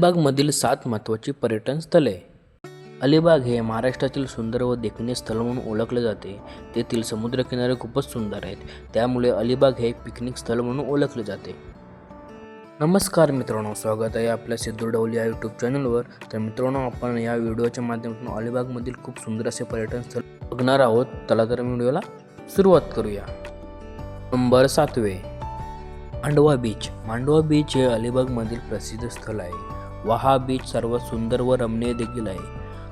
अलिबागमधील सात महत्त्वाची पर्यटन स्थळे अलिबाग हे महाराष्ट्रातील सुंदर व देखणे स्थळ म्हणून ओळखले जाते. तेथील समुद्रकिनारे खूपच सुंदर आहेत. त्यामुळे अलिबाग हे पिकनिक स्थळ म्हणून ओळखले जाते. नमस्कार मित्रांनो स्वागत आहे आपल्या सिद्धू डवली या यूट्यूब चॅनलवर. तर मित्रांनो आपण या व्हिडिओच्या माध्यमातून अलिबागमधील खूप सुंदर असे पर्यटन स्थळ बघणार आहोत. चला तर व्हिडिओला सुरुवात करूया. नंबर सातवे मांडवा बीच. मांडवा बीच हे अलिबागमधील प्रसिद्ध स्थळ आहे. व हा बीच सर्वात सुंदर व रमणीय देखील आहे.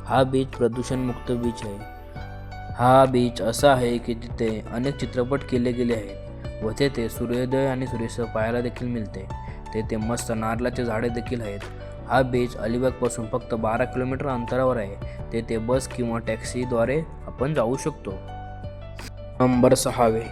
हा बीच प्रदूषणमुक्त बीच आहे. हा बीच असा आहे की तिथे अनेक चित्रपट केले गेले आहेत व तेथे सूर्योदय आणि सूर्यास्त पाहायला देखील मिळते. तेथे मस्त नारळाचे झाडे देखील आहेत. हा बीच अलिबागपासून फक्त बारा किलोमीटर अंतरावर आहे. तेथे बस किंवा टॅक्सीद्वारे आपण जाऊ शकतो. नंबर सहावे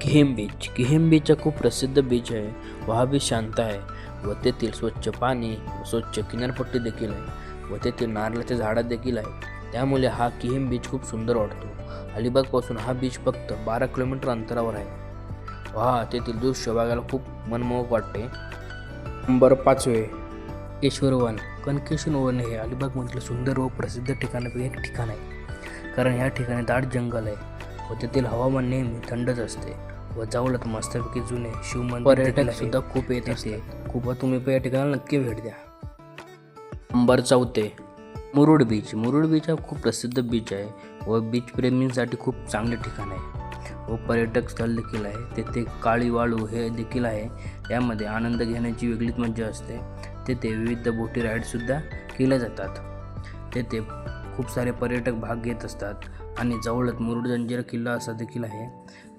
किहिम बीच. किहिम बीच हा खूप प्रसिद्ध बीच आहे. व हा बीच शांत आहे. व तेथील स्वच्छ पाणी व स्वच्छ किनारपट्टी देखील आहे व तेथील नारळाचे झाडं देखील आहे. त्यामुळे हा किहिम बीच खूप सुंदर वाटतो. अलिबागपासून हा बीच फक्त बारा किलोमीटर अंतरावर आहे. व हा तेथील दृश्य बघायला खूप मनमोहक वाटते. नंबर पाचवे केशवर वन कनकेश्वर वन हे अलिबागमधील सुंदर व प्रसिद्ध ठिकाणापैकी एक ठिकाण आहे. कारण या ठिकाणी दाट जंगल आहे व तेथील हवामान नेहमी थंडच असते. व जवळच मस्तपैकी जुने शिवमंदिर पर्यटक सुद्धा खूप येत असते खूप तुम्ही पण या ठिकाणाला नक्की भेट द्या. नंबर चौथे मुरुड बीच मुरुड बीच हा खूप प्रसिद्ध बीच आहे व बीच प्रेमींसाठी खूप चांगले ठिकाण आहे. व पर्यटक स्थळ देखील आहे. तेथे काळी वाळू हे देखील आहे. यामध्ये आनंद घेण्याची वेगळीच मजा असते. तेथे विविध बोटी राईडसुद्धा केल्या जातात. तेथे खूप सारे पर्यटक भाग घेत असतात. आणि जवळच मुरुड जंजिरा किल्ला असा देखील आहे.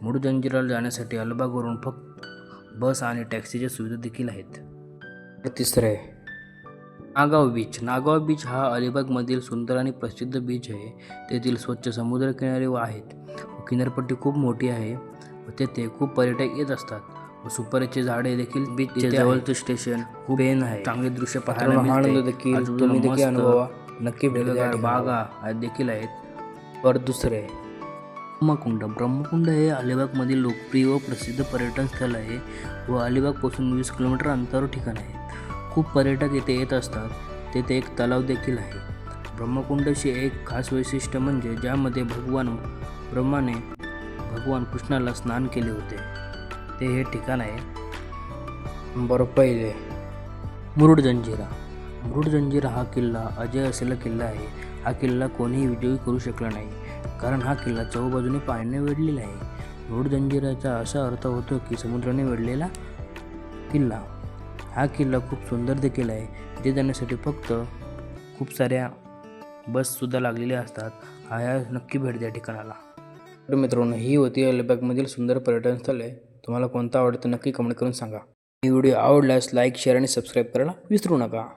मुरुड जंजिराला जाण्यासाठी अलिबागवरून फक्त बस आणि टॅक्सीच्या सुविधा देखील आहेत. तिसरे नागाव बीच. नागाव बीच हा अलिबागमधील सुंदर आणि प्रसिद्ध बीच आहे. तेथील स्वच्छ समुद्रकिनारे व आहेत. किनारपट्टी खूप मोठी आहे व तेथे खूप पर्यटक येत असतात व सुपारीचे झाडे देखील बीचचे जवळचे स्टेशन खूप पेन आहे. चांगले दृश्य पाहायला देखील तुम्ही देखील अनुभवा. नक्की बागा देखील आहेत. वर दुसरे। ब्रह्मकुंड ब्रह्मकुंड हे अलिबागमधील लोकप्रिय व प्रसिद्ध पर्यटन स्थळ आहे व अलिबागपासून वीस किलोमीटर अंतरावर ठिकाण आहे. खूप पर्यटक येथे येत असतात. तेथे एक तलाव देखील आहे. ब्रह्मकुंडचे एक खास वैशिष्ट्य म्हणजे ज्यामध्ये भगवान ब्रह्माने भगवान कृष्णाला स्नान केले होते. ते हे ठिकाण आहे नंबर पहिले मुरुड जंजिरा. मुरुड जंजिरा हा किल्ला अजय असलेला किल्ला आहे. हा किल्ला कोणीही विजयी करू शकला नाही. कारण हा किल्ला चौबाजूने पाण्याने वेढलेला आहे. मुरुड जंजिराचा असा अर्थ होतो की समुद्राने वेढलेला किल्ला. हा किल्ला खूप सुंदर देखील आहे. तिथे जाण्यासाठी फक्त खूप साऱ्या बससुद्धा लागलेल्या असतात. हा या नक्की भेट द्या ठिकाणाला. तर मित्रांनो ही होती अलिबागमधील सुंदर पर्यटन स्थळे. तुम्हाला कोणता आवडतं नक्की कमेंट करून सांगा. ही व्हिडिओ आवडल्यास लाईक शेअर आणि सबस्क्राईब करायला विसरू नका.